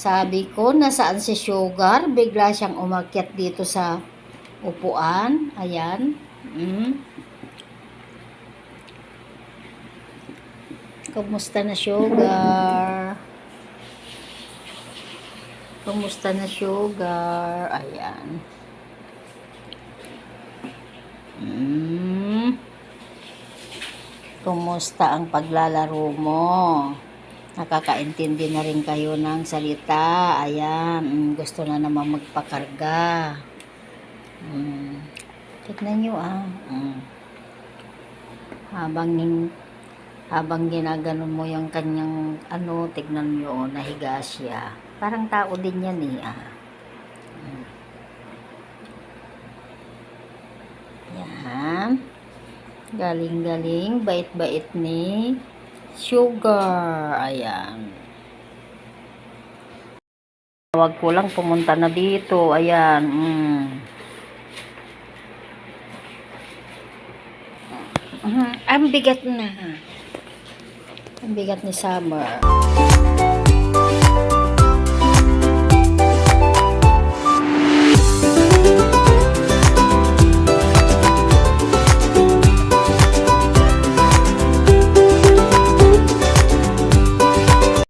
Sabi ko, nasaan si Sugar? Bigla siyang umakyat dito sa upuan. Ayan. Mm. Kumusta na Sugar? Kumusta na Sugar? Ayan. Mm. Kumusta ang paglalaro mo? Nakakaintindi na rin kayo ng salita. Ayan, mm, gusto na naman magpakarga. Mm. Tignan nyo ah. Mm. Habang habang ginaganon mo yung kanyang ano, tignan nyo, oh, nahiga siya. Parang tao din yan eh ah. Mm. Yan. Galing-galing, bait-bait ni Sugar. Ayan. Tawag ko lang pumunta na dito. Ayan. Mm. Mhm, Ang bigat na. Ang bigat ni Summer.